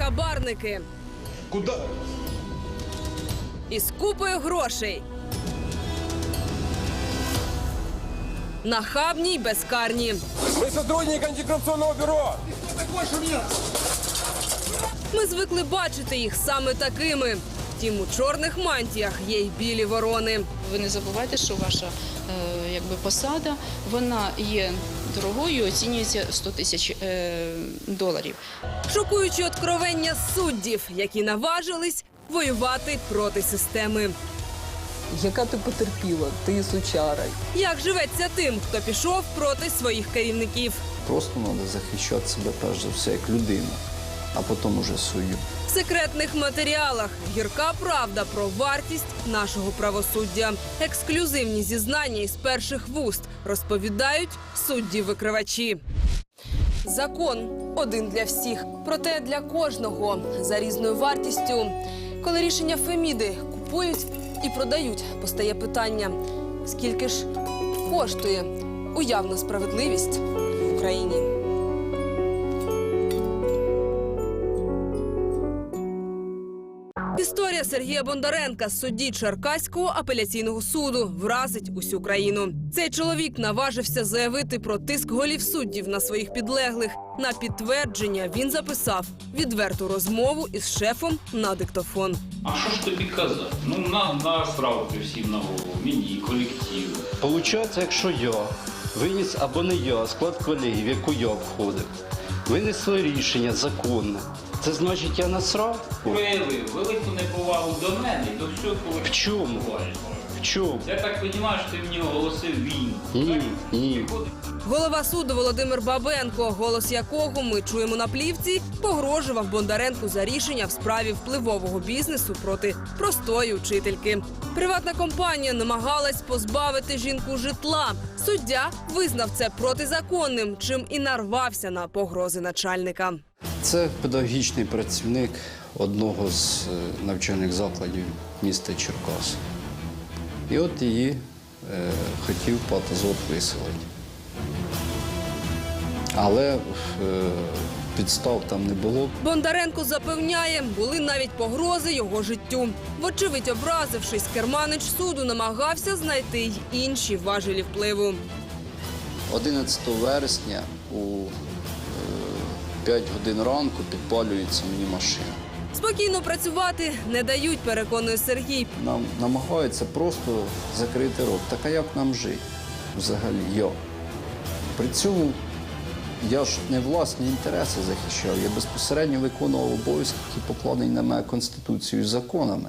хабарники Куда? із купою грошей. Нахабні й безкарні. Мы сотрудник антикоррупционного бюро. Ми звикли бачити їх саме такими. Втім, у чорних мантіях є й білі ворони. Ви не забувайте, що ваша е, якби посада вона є дорогою, оцінюється 100 тисяч е, доларів. Шокуючі откровення суддів, які наважились воювати проти системи. Яка ти потерпіла? Ти сучара. Як живеться тим, хто пішов проти своїх керівників? Просто треба захищати себе перш за все як людину, а потім уже суддю. В секретних матеріалах гірка правда про вартість нашого правосуддя. Ексклюзивні зізнання із перших вуст розповідають судді-викривачі. Закон один для всіх, проте для кожного за різною вартістю. Коли рішення Феміди купують і продають, постає питання: скільки ж коштує уявна справедливість в Україні? Історія Сергія Бондаренка, судді Черкаського апеляційного суду, вразить усю країну. Цей чоловік наважився заявити про тиск голів суддів на своїх підлеглих. На підтвердження він записав відверту розмову із шефом на диктофон. А що ж тобі казати? Ну, на, насрав ти всім на голову, мені, колективу. Получається, якщо я виніс або не я, склад колегів, в яку я входив, винесли рішення законне. Це значить, я насрав? Прояви велику неповагу до мене і до всього В чому? В чому? Я так розумію, що ти мені оголосив війну. Ні, ні. Голова суду Володимир Бабенко, голос якого ми чуємо на плівці, погрожував Бондаренку за рішення в справі впливового бізнесу проти простої учительки. Приватна компанія намагалась позбавити жінку житла. Суддя визнав це протизаконним, чим і нарвався на погрози начальника. Це педагогічний працівник одного з е, навчальних закладів міста Черкас. І от її е, хотів патазот виселити. Але е, підстав там не було. Бондаренко запевняє, були навіть погрози його життю. Вочевидь, образившись, керманич суду намагався знайти й інші важелі впливу. 11 вересня у 5 годин ранку підпалюється мені машина. Спокійно працювати не дають, переконує Сергій. Нам намагаються просто закрити рот. Так а як нам жити? Взагалі, я. При цьому я ж не власні інтереси захищав, я безпосередньо виконував обов'язки, які покладені на мене Конституцією і законами.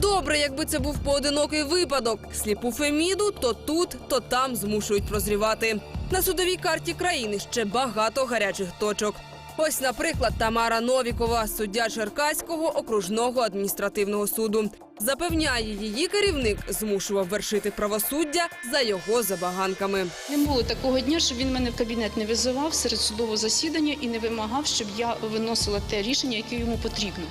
Добре, якби це був поодинокий випадок. Сліпу Феміду то тут, то там змушують прозрівати. На судовій карті країни ще багато гарячих точок. Ось, наприклад, Тамара Новікова, суддя Черкаського окружного адміністративного суду. Запевняє, її керівник змушував вершити правосуддя за його забаганками. Не було такого дня, щоб він мене в кабінет не визивав серед судового засідання і не вимагав, щоб я виносила те рішення, яке йому потрібно.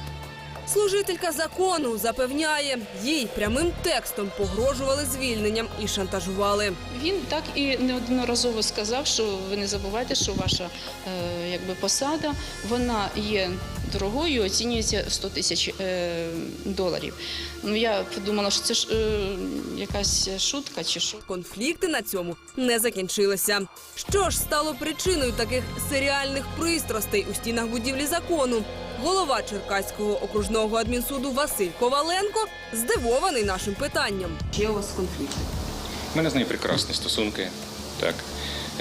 Служителька закону запевняє, їй прямим текстом погрожували звільненням і шантажували. Він так і неодноразово сказав, що ви не забувайте, що ваша е, якби посада вона є дорогою, оцінюється 100 тисяч е, доларів. Ну я подумала, що це ж е, якась шутка чи що. Конфлікти на цьому не закінчилися. Що ж стало причиною таких серіальних пристрастей у стінах будівлі закону? Голова Черкаського окружного адмінсуду Василь Коваленко здивований нашим питанням. Є у вас конфлікти? У мене з нею прекрасні стосунки. Так.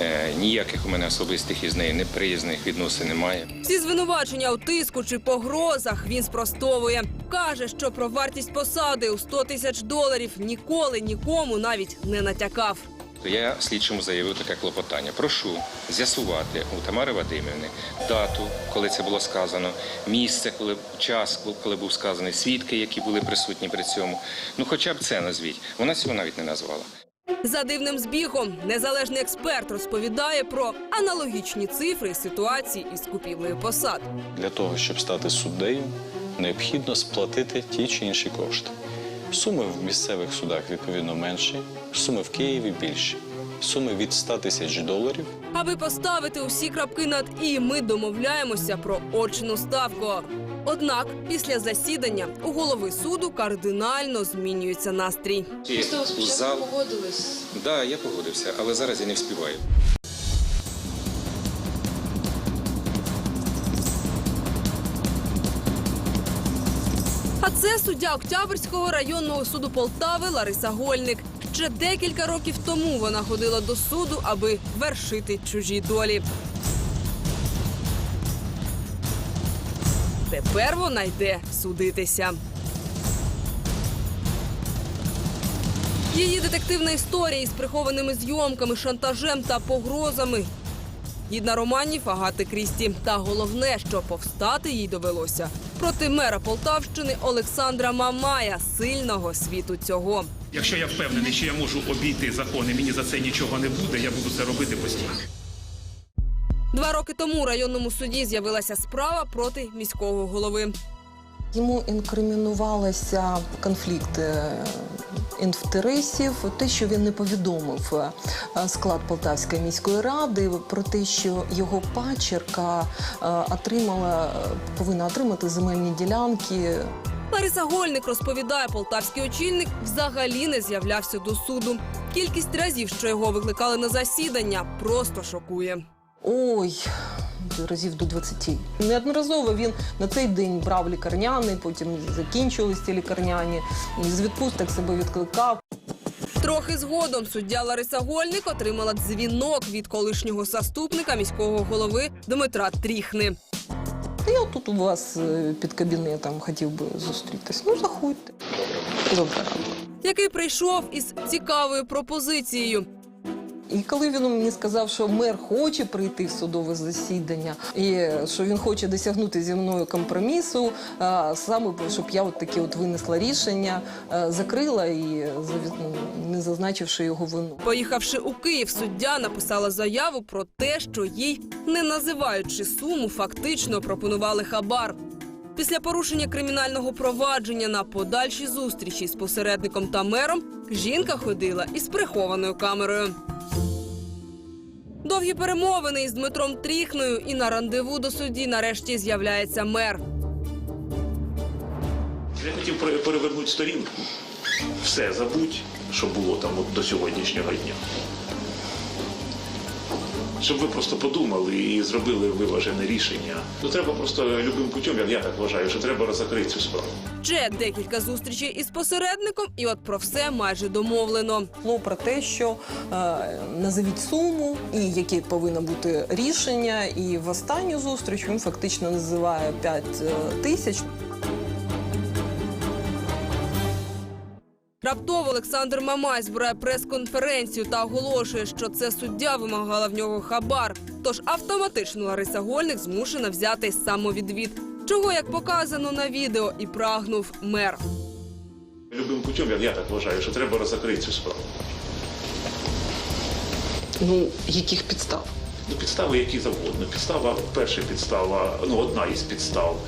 Е, ніяких у мене особистих із нею неприязних відносин немає. Всі звинувачення у тиску чи погрозах він спростовує. Каже, що про вартість посади у 100 тисяч доларів ніколи нікому навіть не натякав. То я слідчому заявив таке клопотання. Прошу з'ясувати у Тамари Вадимівни дату, коли це було сказано, місце, коли час, коли був сказаний, свідки, які були присутні при цьому. Ну, хоча б це назвіть. Вона цього навіть не назвала. За дивним збігом незалежний експерт розповідає про аналогічні цифри ситуації із купівлею посад. Для того, щоб стати суддею, необхідно сплатити ті чи інші кошти. Суми в місцевих судах відповідно менші, суми в Києві більші. Суми від 100 тисяч доларів Аби поставити усі крапки над і, ми домовляємося про очну ставку. Однак після засідання у голови суду кардинально змінюється настрій. зал. Так, да, я погодився, але зараз я не вспіваю. А це суддя Октябрьського районного суду Полтави Лариса Гольник. Ще декілька років тому вона ходила до суду, аби вершити чужі долі. Тепер вона йде судитися. Її детективна історія із прихованими зйомками, шантажем та погрозами. Гідна романів Агати Крісті. Та головне, що повстати їй довелося проти мера Полтавщини Олександра Мамая, сильного світу цього. Якщо я впевнений, що я можу обійти закони, мені за це нічого не буде, я буду це робити постійно. Два роки тому у районному суді з'явилася справа проти міського голови. Йому інкримінувалися конфлікти інтересів, те, що він не повідомив е, склад Полтавської міської ради про те, що його пачерка е, отримала, повинна отримати земельні ділянки Лариса Гольник розповідає, полтавський очільник взагалі не з'являвся до суду. Кількість разів, що його викликали на засідання, просто шокує. Ой, разів до 20. Неодноразово він на цей день брав лікарняний, потім закінчувалися ці лікарняні, з відпусток себе відкликав. Трохи згодом суддя Лариса Гольник отримала дзвінок від колишнього заступника міського голови Дмитра Тріхни. Та я тут у вас е, під кабінетом хотів би зустрітись. Ну, заходьте. Добре. який прийшов із цікавою пропозицією. І коли він мені сказав, що мер хоче прийти в судове засідання, і що він хоче досягнути зі мною компромісу, саме щоб я от таке от винесла рішення, закрила і заві- не зазначивши його вину. Поїхавши у Київ, суддя написала заяву про те, що їй, не називаючи суму, фактично пропонували хабар. Після порушення кримінального провадження на подальші зустрічі з посередником та мером жінка ходила із прихованою камерою. Довгі перемовини із Дмитром Тріхною і на рандеву до судді нарешті з'являється мер. Я хотів пере- перевернути сторінку. Все забудь, що було там от до сьогоднішнього дня. Щоб ви просто подумали і зробили виважене рішення. Ну треба просто любим путем, як я так вважаю, що треба розкрити цю справу. Ще декілька зустрічей із посередником, і от про все майже домовлено. Було про те, що е, назовіть суму і яке повинно бути рішення. І в останню зустріч він фактично називає 5 тисяч. Раптово Олександр Мамай збирає прес-конференцію та оголошує, що це суддя вимагала в нього хабар. Тож автоматично Лариса Гольник змушена взяти самовідвід. Чого, як показано на відео, і прагнув мер. Любим путем, я так вважаю, що треба розкрити цю справу. Ну, яких підстав? Ну, підстави які завгодно. Підстава, перша підстава, ну одна із підстав.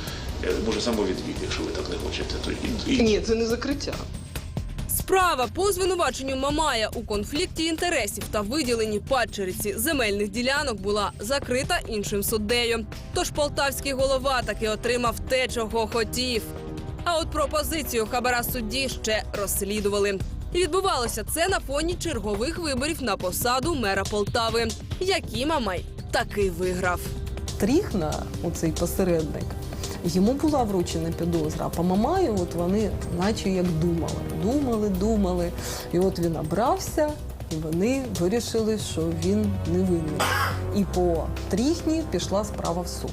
е, Може самовідвід, якщо ви так не хочете, то і, і Ні, це не закриття. Справа по звинуваченню Мамая у конфлікті інтересів та виділенні падчериці земельних ділянок була закрита іншим суддею. Тож полтавський голова таки отримав те, чого хотів. А от пропозицію хабара судді ще розслідували. І відбувалося це на фоні чергових виборів на посаду мера Полтави, які Мамай таки виграв. Тріхна, оцей посередник, йому була вручена підозра. А по Мамаю от вони наче як думали. Думали, думали. І от він обрався, і вони вирішили, що він невинний. І по Тріхні пішла справа в суд.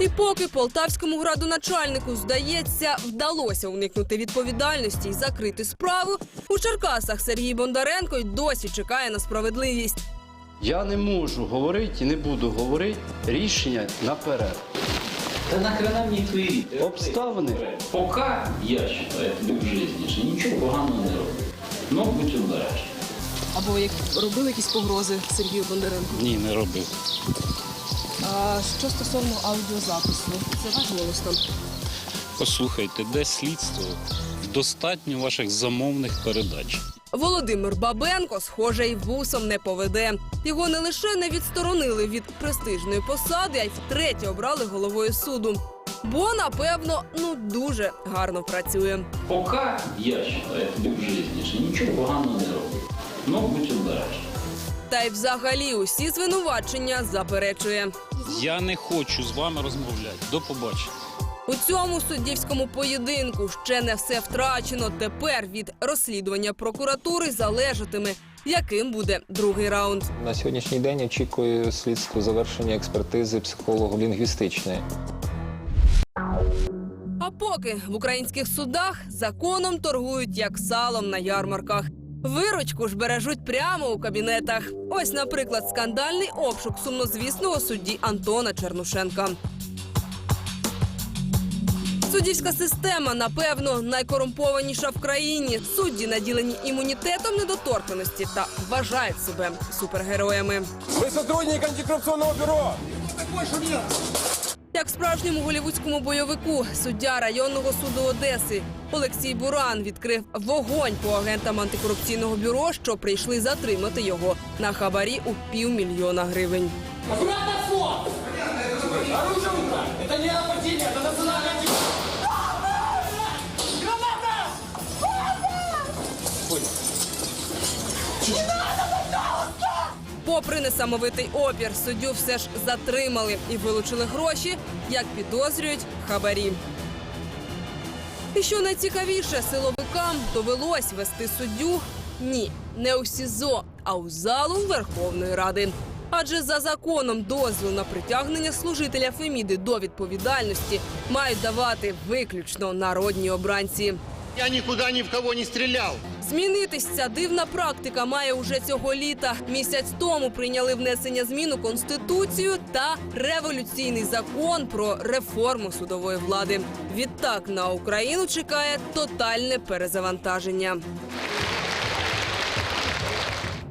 І поки полтавському градоначальнику, здається, вдалося уникнути відповідальності і закрити справу, у Черкасах Сергій Бондаренко й досі чекає на справедливість. Я не можу говорити і не буду говорити рішення наперед. Да нахрена твои рит? Обставини. Пока я считаю тобі в житті, що нічого поганого не роблю. Ну, будь обережний. Або як робили якісь погрози Сергію Бондаренку. Ні, не робив. А що стосовно аудіозапису, це ваш голос там. Послухайте, де слідство? Достатньо ваших замовних передач. Володимир Бабенко, схоже, й вусом не поведе. Його не лише не відсторонили від престижної посади, а й втретє обрали головою суду. Бо, напевно, ну дуже гарно працює. Поки я вважаю тобі в житті, що нічого поганого не робив. Ну, будь обережний. Та й взагалі усі звинувачення заперечує. Я не хочу з вами розмовляти. До побачення. У цьому суддівському поєдинку ще не все втрачено. Тепер від розслідування прокуратури залежатиме, яким буде другий раунд. На сьогоднішній день очікую слідство завершення експертизи психолого-лінгвістичної. А поки в українських судах законом торгують як салом на ярмарках. Виручку ж бережуть прямо у кабінетах. Ось, наприклад, скандальний обшук сумнозвісного судді Антона Чернушенка. Суддівська система, напевно, найкорумпованіша в країні. Судді наділені імунітетом недоторканості та вважають себе супергероями. Мы сотрудник антикоррупционного бюро. Як справжньому голівудському бойовику, суддя районного суду Одеси Олексій Буран відкрив вогонь по агентам антикорупційного бюро, що прийшли затримати його на хабарі у півмільйона гривень. Попри несамовитий опір, суддю все ж затримали і вилучили гроші, як підозрюють хабарі. І що найцікавіше, силовикам довелось вести суддю ні, не у СІЗО, а у залу Верховної Ради. Адже за законом дозвіл на притягнення служителя Феміди до відповідальності мають давати виключно народні обранці. Я никуда ни в кого не стрелял. Змінитись ця дивна практика має уже цього літа. Місяць тому прийняли внесення змін у конституцію та революційний закон про реформу судової влади. Відтак на Україну чекає тотальне перезавантаження.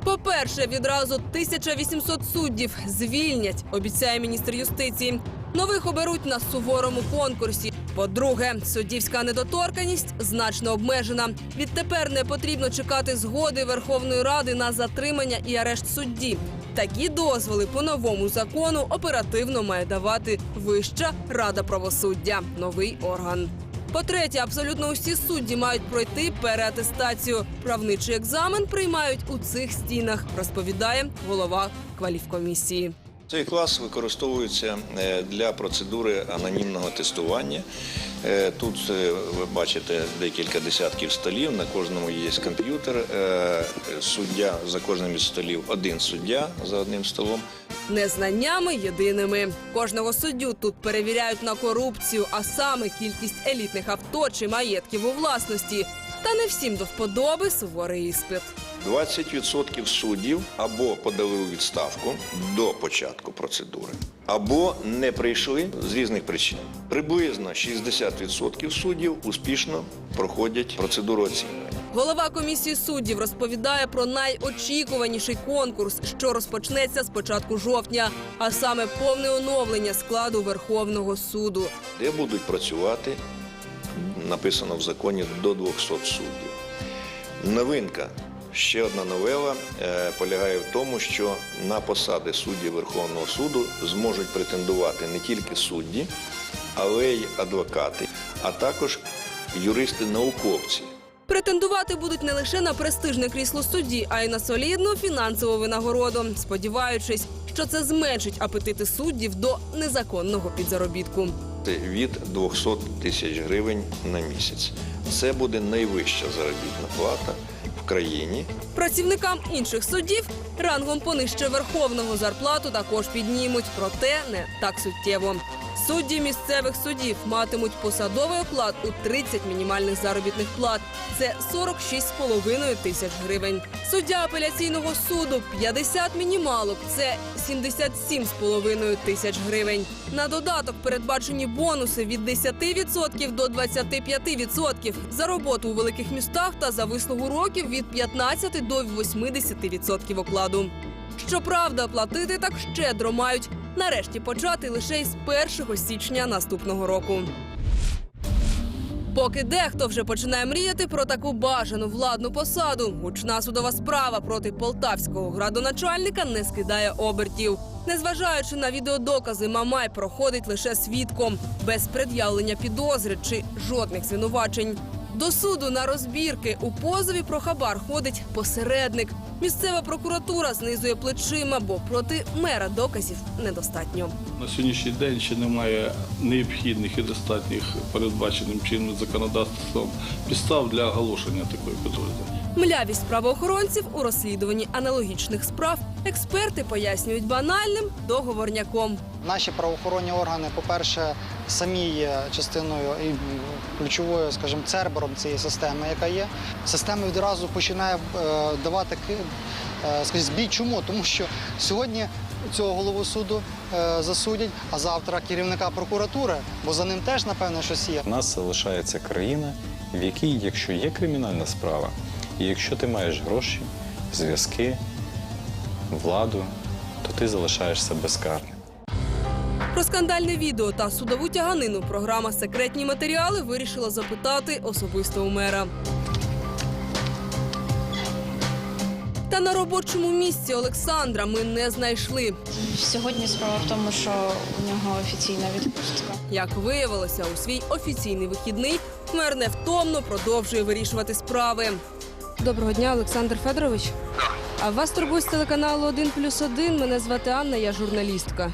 По-перше, відразу 1800 суддів звільнять, обіцяє міністр юстиції. Нових оберуть на суворому конкурсі. По-друге, суддівська недоторканість значно обмежена. Відтепер не потрібно чекати згоди Верховної Ради на затримання і арешт судді. Такі дозволи по новому закону оперативно має давати Вища рада правосуддя, новий орган. По-третє, абсолютно усі судді мають пройти переатестацію. Правничий екзамен приймають у цих стінах, розповідає голова кваліфкомісії. Цей клас використовується е, для процедури анонімного тестування. Е, Тут е, ви бачите декілька десятків столів. На кожному є комп'ютер. Суддя за кожним із столів один суддя за одним столом. Незнаннями єдиними. Кожного суддю тут перевіряють на корупцію, а саме кількість елітних авто чи маєтків у власності. Та не всім до вподоби суворий іспит. 20% суддів або подали у відставку до початку процедури, або не прийшли з різних причин. Приблизно 60% суддів успішно проходять процедуру оцінювання. Голова комісії суддів розповідає про найочікуваніший конкурс, що розпочнеться з початку жовтня, а саме повне оновлення складу Верховного суду. де будуть працювати, написано в законі, до 200 суддів. Новинка, ще одна новела, е, полягає в тому, що на посади суддів Верховного суду зможуть претендувати не тільки судді, але й адвокати, а також юристи-науковці. Претендувати будуть не лише на престижне крісло судді, а й на солідну фінансову винагороду, сподіваючись, що це зменшить апетити суддів до незаконного підзаробітку. Це від 200 тисяч гривень на місяць. Це буде найвища заробітна плата країні. Працівникам інших судів рангом понижче верховного зарплату також піднімуть, проте не так суттєво. Судді місцевих судів матимуть посадовий оклад у 30 мінімальних заробітних плат. Це 46,5 тисяч гривень. Суддя апеляційного суду 50 мінімалок. Це 77,5 тисяч гривень. На додаток передбачені бонуси від 10% до 25% за роботу у великих містах та за вислугу років від 15 до 80% окладу. Щоправда, платити так щедро мають нарешті почати лише із 1 січня наступного року. Поки дехто вже починає мріяти про таку бажану владну посаду, гучна судова справа проти полтавського градоначальника не скидає обертів. Незважаючи на відеодокази, Мамай проходить лише свідком без пред'явлення підозри чи жодних звинувачень. До суду на розбірки у позові про хабар ходить посередник. Місцева прокуратура знизує плечима, бо проти мера доказів недостатньо. На сьогоднішній день ще немає необхідних і достатніх передбаченим чинним законодавством підстав для оголошення такої підозри. Млявість правоохоронців у розслідуванні аналогічних справ експерти пояснюють банальним договорняком. Наші правоохоронні органи, по-перше, самі є частиною ключовою, скажімо, цербером цієї системи, яка є. Система відразу починає е, давати е, скажімо, збій. Чому? Тому що сьогодні цього голову суду е, засудять, а завтра керівника прокуратури, бо за ним теж напевно щось є. У нас залишається країна, в якій, якщо є кримінальна справа, і якщо ти маєш гроші, зв'язки, владу, то ти залишаєшся безкарним. Про скандальне відео та судову тяганину програма Секретні матеріали вирішила запитати особисто у мера. Та на робочому місці Олександра ми не знайшли. Сьогодні справа в тому, що у нього офіційна відпустка. Як виявилося, у свій офіційний вихідний мер невтомно продовжує вирішувати справи. Доброго дня, Олександр Федорович. А вас турбує з телеканалу 1 плюс 1. Мене звати Анна, я журналістка.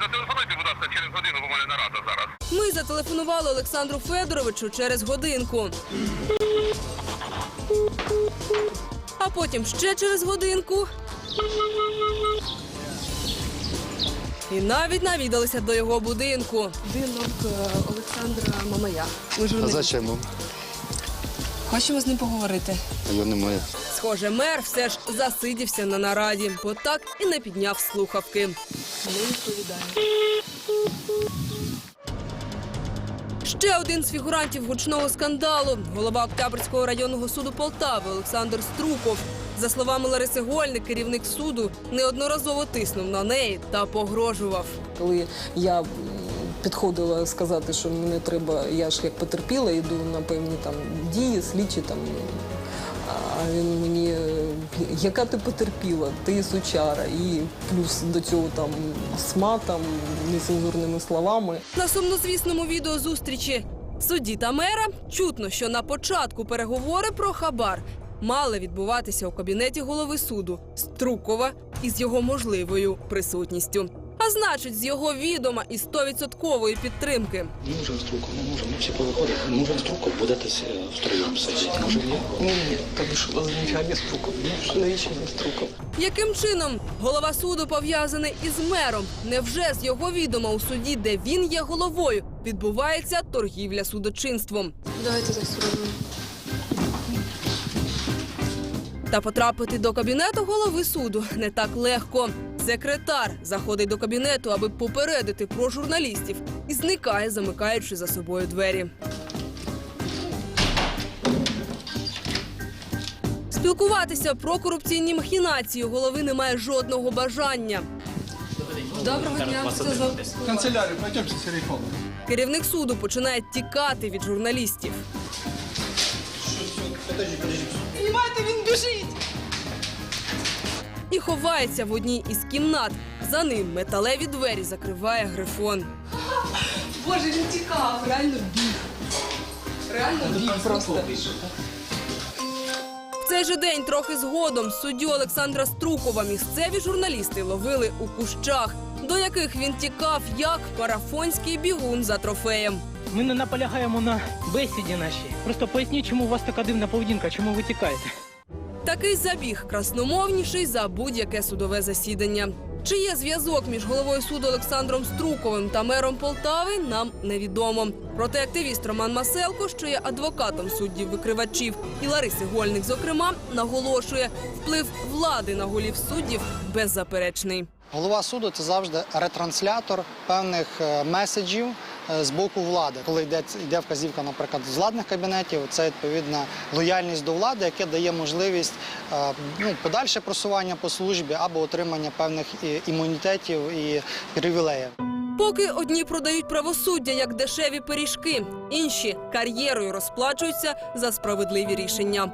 Зателефонуйте, будь ласка, через годину, бо в мене нарада зараз. Ми зателефонували Олександру Федоровичу через годинку. А потім ще через годинку. І навіть навідалися до його будинку. Будинок е, Олександра Мамая. Ми журналісти. вам? Хочемо з ним поговорити. Його немає. Схоже, мер все ж засидівся на нараді, бо так і не підняв слухавки. Ми відповідаємо. Ще один з фігурантів гучного скандалу голова Октябрьського районного суду Полтави Олександр Струков. За словами Лариси Гольник, керівник суду неодноразово тиснув на неї та погрожував. Коли я підходила сказати, що мені треба, я ж як потерпіла, йду на певні там дії, слідчі там. А він мені, яка ти потерпіла, ти сучара, і плюс до цього там сма там нецензурними словами. На сумнозвісному відео зустрічі судді та мера чутно, що на початку переговори про хабар мали відбуватися у кабінеті голови суду Струкова із його можливою присутністю. А значить, з його відома і стовідсоткової підтримки. Нужен струков, не нужен. Ми всі повиходимо. Нужен струков, будете втроєм сидіти. Може, ні? Ну ні, так що не струков. Навіщо не струков? Яким чином голова суду пов'язаний із мером? Невже з його відома у суді, де він є головою, відбувається торгівля судочинством? Давайте так спробуємо. Та потрапити до кабінету голови суду не так легко. Секретар заходить до кабінету, аби попередити про журналістів, і зникає, замикаючи за собою двері. Спілкуватися про корупційні махінації у голови немає жодного бажання. Доброго дня. Канцелярію, пойдемте з телефоном. Керівник суду починає тікати від журналістів. І ховається в одній із кімнат. За ним металеві двері закриває грифон. Боже, він тікав, реально біг. Реально біг просто. В цей же день, трохи згодом, суддю Олександра Струкова місцеві журналісти ловили у кущах, до яких він тікав як парафонський бігун за трофеєм. Ми не наполягаємо на бесіді нашій. Просто поясніть, чому у вас така дивна поведінка, чому ви тікаєте. Такий забіг красномовніший за будь-яке судове засідання. Чи є зв'язок між головою суду Олександром Струковим та мером Полтави, нам невідомо. Проте активіст Роман Маселко, що є адвокатом суддів викривачів, і Лариси Гольник, зокрема, наголошує, вплив влади на голів суддів беззаперечний. Голова суду це завжди ретранслятор певних е, меседжів з боку влади. Коли йде, йде вказівка, наприклад, з владних кабінетів, це відповідна лояльність до влади, яке дає можливість е, ну, подальше просування по службі або отримання певних імунітетів і привілеїв. Поки одні продають правосуддя як дешеві пиріжки, інші кар'єрою розплачуються за справедливі рішення.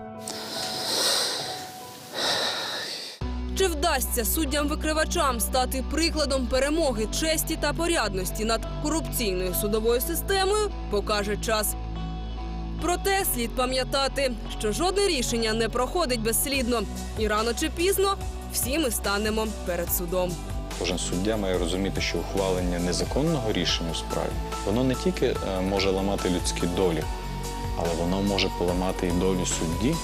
Чи вдасться суддям-викривачам стати прикладом перемоги честі та порядності над корупційною судовою системою, покаже час. Проте слід пам'ятати, що жодне рішення не проходить безслідно, і рано чи пізно всі ми станемо перед судом. Кожен суддя має розуміти, що ухвалення незаконного рішення у справі воно не тільки е, може ламати людські долі, але воно може поламати і долю судді